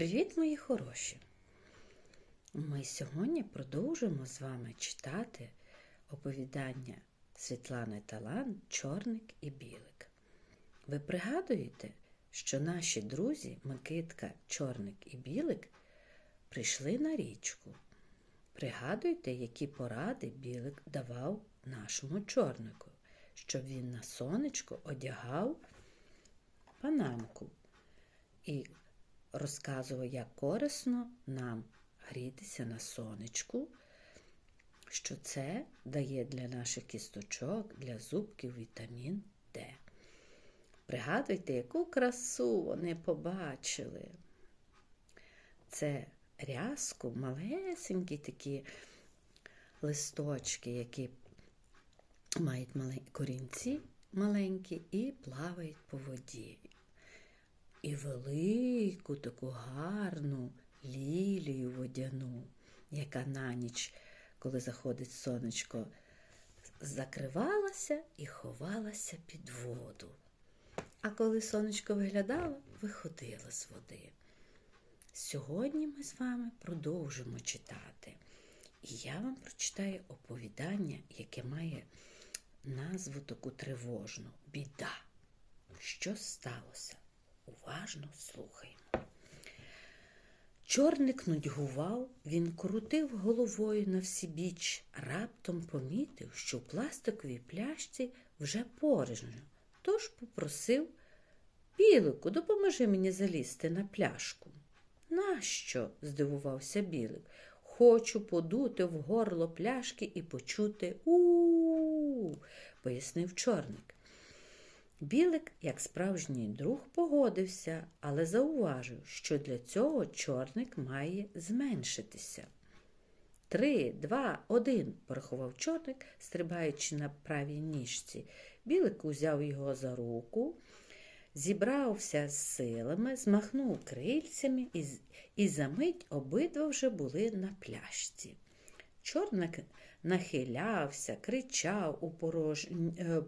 Привіт, мої хороші! Ми сьогодні продовжуємо з вами читати оповідання Світлани Талан Чорник і Білик. Ви пригадуєте, що наші друзі Микитка, Чорник і Білик прийшли на річку. Пригадуйте, які поради Білик давав нашому чорнику, щоб він на сонечко одягав панамку і розказував, як корисно нам грітися на сонечку, що це дає для наших кісточок, для зубків вітамін Д. Пригадуйте, яку красу вони побачили. Це рязку, малесенькі такі листочки, які мають корінці маленькі і плавають по воді. І велику таку гарну лілію водяну, яка на ніч, коли заходить сонечко, закривалася і ховалася під воду. А коли сонечко виглядало, виходила з води. Сьогодні ми з вами продовжимо читати. І я вам прочитаю оповідання, яке має назву таку тривожну біда. Що сталося? Уважно слухаємо. Чорник нудьгував, він крутив головою на всі біч, раптом помітив, що в пластиковій пляшці вже порожньо, тож попросив Білику, допоможи мені залізти на пляшку. Нащо? здивувався Білик. Хочу подути в горло пляшки і почути у, пояснив чорник. Білик, як справжній друг, погодився, але зауважив, що для цього чорник має зменшитися. Три, два, один, порахував чорник, стрибаючи на правій ніжці. Білик узяв його за руку, зібрався з силами, змахнув крильцями і, і за мить обидва вже були на пляшці. Чорник нахилявся, кричав у порож...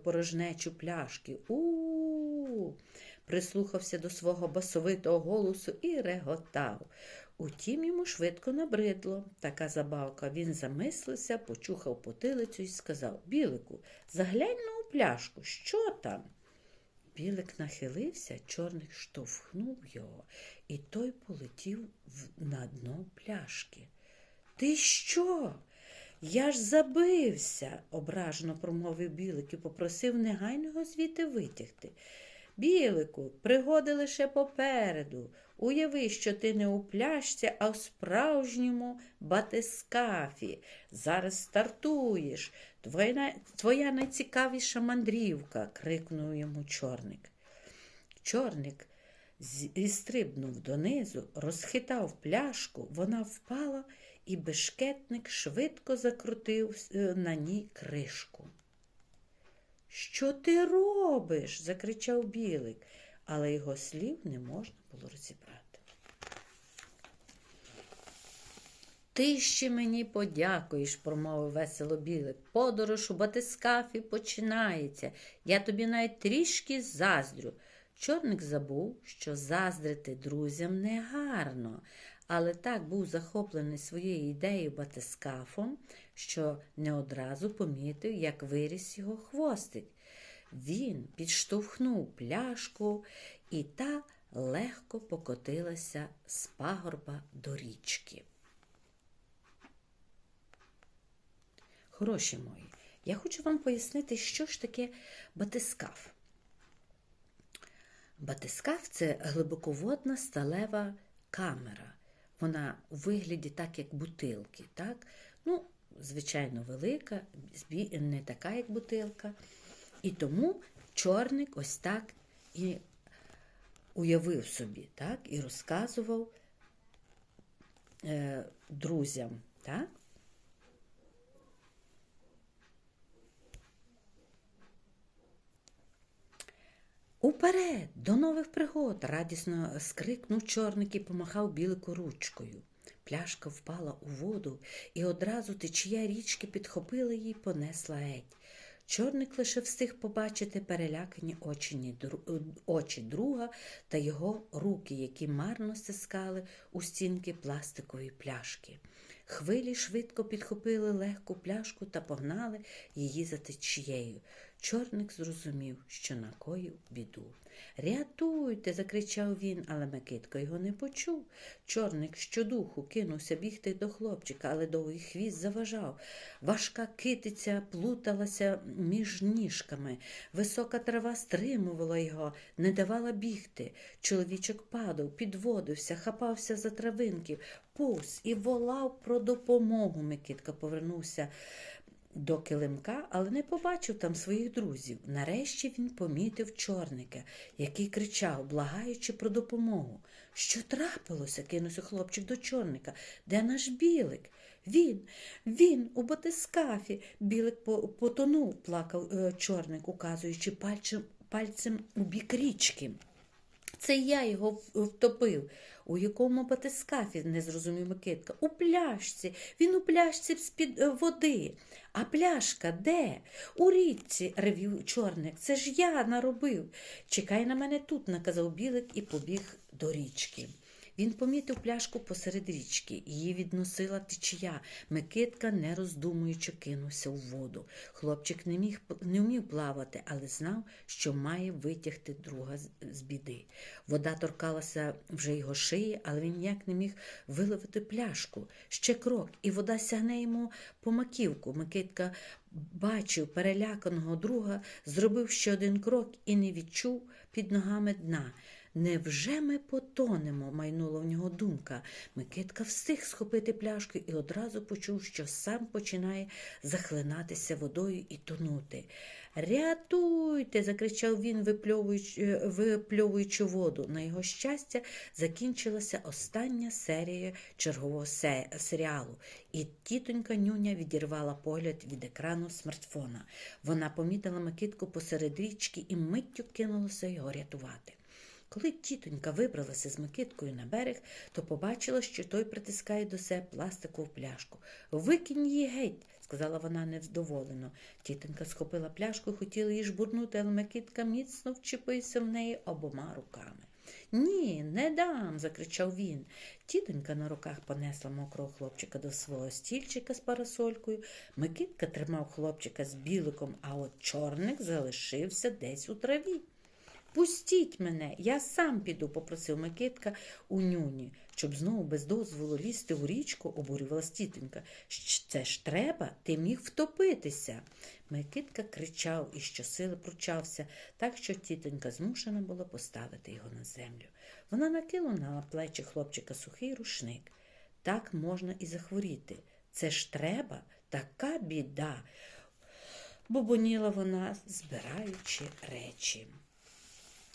порожнечу пляшки. У, прислухався до свого басовитого голосу і реготав. Утім, йому швидко набридло така забавка. Він замислився, почухав потилицю і сказав Білику, заглянь на у пляшку, що там? Білик нахилився, чорник штовхнув його, і той полетів на дно пляшки. Ти що? Я ж забився, ображено промовив Білик і попросив негайно його звідти витягти. Білику, пригоди лише попереду. Уяви, що ти не у пляшці, а в справжньому батискафі. Зараз стартуєш. Твоя, твоя найцікавіша мандрівка, крикнув йому чорник. Чорник зістрибнув донизу, розхитав пляшку, вона впала і бешкетник швидко закрутив на ній кришку. Що ти робиш? закричав Білик, але його слів не можна було розібрати. Ти ще мені подякуєш, промовив весело Білик. Подорож у батискафі починається. Я тобі навіть трішки заздрю. Чорник забув, що заздрити друзям негарно, але так був захоплений своєю ідеєю батискафом, що не одразу помітив, як виріс його хвостик. Він підштовхнув пляшку, і та легко покотилася з пагорба до річки. Хороші мої, я хочу вам пояснити, що ж таке батискаф. Батискаф це глибоководна сталева камера. Вона у вигляді так, як бутилки. так? Ну, Звичайно, велика, не така, як бутилка. І тому чорник ось так і уявив собі, так? і розказував е, друзям. так? Уперед, до нових пригод, радісно скрикнув чорник і помахав білику ручкою. Пляшка впала у воду, і одразу течія річки підхопила її понесла геть. Чорник лише встиг побачити перелякані очі, е, друга та його руки, які марно стискали у стінки пластикової пляшки. Хвилі швидко підхопили легку пляшку та погнали її за течією. Чорник зрозумів, що накоїв біду. Рятуйте, закричав він, але Микитко його не почув. Чорник щодуху кинувся бігти до хлопчика, але довгий хвіст заважав. Важка китиця плуталася між ніжками. Висока трава стримувала його, не давала бігти. Чоловічок падав, підводився, хапався за травинки, повз і волав про допомогу. Микитка повернувся до килимка, але не побачив там своїх друзів. Нарешті він помітив чорника, який кричав, благаючи про допомогу. Що трапилося? кинувся хлопчик до чорника. Де наш білик? Він, він у батискафі. Білик по- потонув, плакав е, чорник, указуючи пальцем, пальцем у бік річки. Це я його втопив. У якому батискафі, не зрозумів Микитка. У пляшці. Він у пляшці з-під е, води. А пляшка де? У річці, ревів чорник. Це ж я наробив. Чекай на мене тут, наказав білик і побіг до річки. Він помітив пляшку посеред річки. Її відносила течія. Микитка, не роздумуючи, кинувся в воду. Хлопчик не міг не вмів плавати, але знав, що має витягти друга з біди. Вода торкалася вже його шиї, але він ніяк не міг виловити пляшку. Ще крок, і вода сягне йому по маківку. Микитка бачив переляканого друга, зробив ще один крок і не відчув під ногами дна. Невже ми потонемо? майнула в нього думка. Микитка встиг схопити пляшку і одразу почув, що сам починає захлинатися водою і тонути. Рятуйте. закричав він, випльовуючи, е, випльовуючи воду. На його щастя, закінчилася остання серія чергового серіалу, і тітонька нюня відірвала погляд від екрану смартфона. Вона помітила Микитку посеред річки і миттю кинулася його рятувати. Коли тітонька вибралася з Микиткою на берег, то побачила, що той притискає до себе пластикову пляшку. Викинь її геть, сказала вона невдоволено. Тітонька схопила пляшку і хотіла її жбурнути, але Микитка міцно вчепився в неї обома руками. Ні, не дам, закричав він. Тітонька на руках понесла мокрого хлопчика до свого стільчика з парасолькою. Микитка тримав хлопчика з біликом, а от чорник залишився десь у траві. Пустіть мене, я сам піду, попросив Микитка у нюні, щоб знову без дозволу лізти у річку, обурювалась тітонька. Це ж треба, ти міг втопитися. Микитка кричав і щосили пручався, так що тітонька змушена була поставити його на землю. Вона накинула на плечі хлопчика сухий рушник. Так можна і захворіти. Це ж треба, така біда. Бубоніла вона, збираючи речі.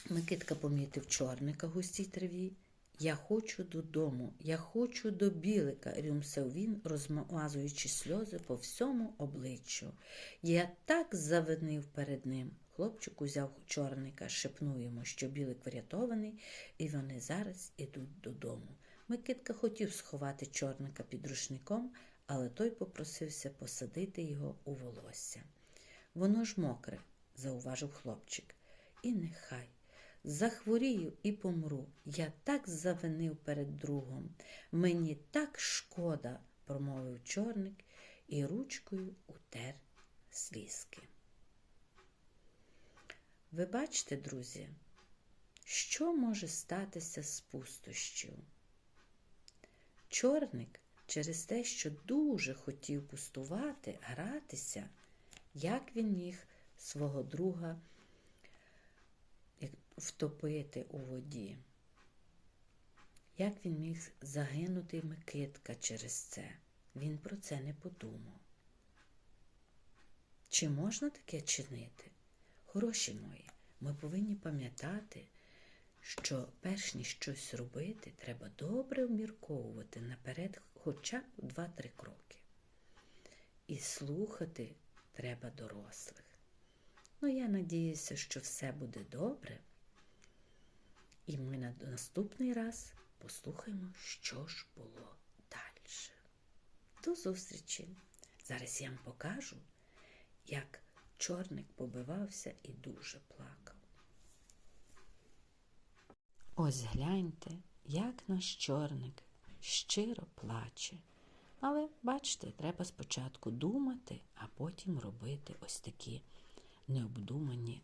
Микитка помітив чорника густій траві. Я хочу додому, я хочу до білика, рюмсав він, розмазуючи сльози по всьому обличчю. Я так завинив перед ним. Хлопчик узяв чорника, шепнув йому, що білик врятований, і вони зараз ідуть додому. Микитка хотів сховати чорника під рушником, але той попросився посадити його у волосся. Воно ж мокре, зауважив хлопчик. І нехай. Захворію і помру. Я так завинив перед другом. Мені так шкода, промовив чорник і ручкою утер слізки. Ви бачите, друзі, що може статися з пустощів? Чорник через те, що дуже хотів пустувати, гратися, як він міг свого друга втопити у воді. Як він міг загинути Микитка через це? Він про це не подумав. Чи можна таке чинити? Хороші мої, ми повинні пам'ятати, що перш ніж щось робити, треба добре обмірковувати наперед хоча б два-три кроки. І слухати треба дорослих. Ну, я надіюся, що все буде добре. І ми на наступний раз послухаємо, що ж було далі. До зустрічі! Зараз я вам покажу, як Чорник побивався і дуже плакав. Ось гляньте, як наш чорник щиро плаче. Але бачите, треба спочатку думати, а потім робити ось такі необдумані